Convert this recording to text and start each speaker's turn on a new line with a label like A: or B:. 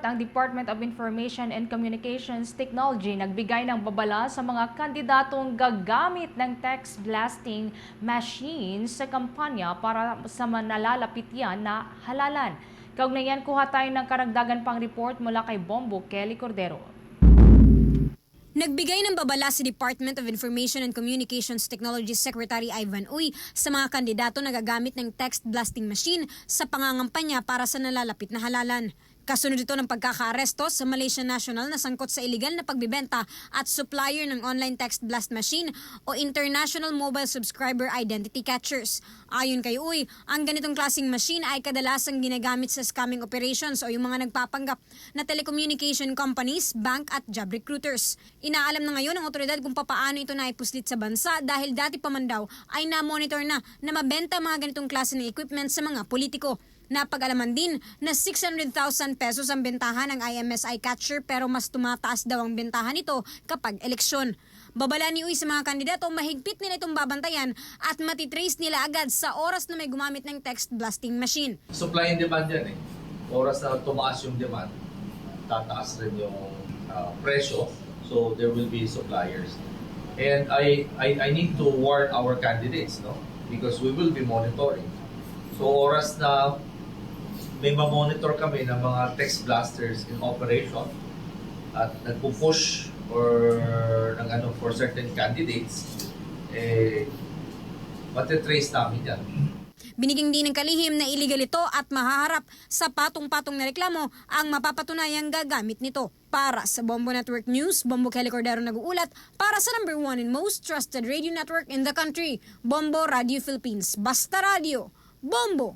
A: Ang Department of Information and Communications Technology nagbigay ng babala sa mga kandidatong gagamit ng text blasting machine sa kampanya para sa manalalapit yan na halalan. Kaugnayan kuha tayo ng karagdagan pang report mula kay Bombo Kelly Cordero.
B: Nagbigay ng babala si Department of Information and Communications Technology Secretary Ivan Uy sa mga kandidato na gagamit ng text blasting machine sa pangangampanya para sa nalalapit na halalan. Kasunod ito ng pagkakaaresto sa Malaysian National na sangkot sa iligal na pagbibenta at supplier ng online text blast machine o International Mobile Subscriber Identity Catchers. Ayon kay Uy, ang ganitong klaseng machine ay kadalasang ginagamit sa scamming operations o yung mga nagpapanggap na telecommunication companies, bank at job recruiters. Inaalam na ngayon ng otoridad kung papaano ito naipuslit sa bansa dahil dati pa man daw ay na-monitor na na mabenta mga ganitong klase ng equipment sa mga politiko. Napag-alaman din na 600,000 pesos ang bentahan ng IMSI catcher pero mas tumataas daw ang bentahan nito kapag eleksyon. Babala ni Uy sa mga kandidato mahigpit nila itong babantayan at matitrace nila agad sa oras na may gumamit ng text blasting machine.
C: supply and demand yan eh. Oras na tumaas yung demand, tataas rin yung uh, presyo. So there will be suppliers. And I, I I need to warn our candidates, no? Because we will be monitoring. So oras na may ma-monitor kami ng mga text blasters in operation at nagpo-push or ng ano for certain candidates, eh, matitrace namin yan.
B: Biniging din ng kalihim na illegal ito at mahaharap sa patong-patong na reklamo ang mapapatunayang gagamit nito. Para sa Bombo Network News, Bombo Kelly Cordero nag-uulat para sa number one and most trusted radio network in the country, Bombo Radio Philippines. Basta Radio, Bombo!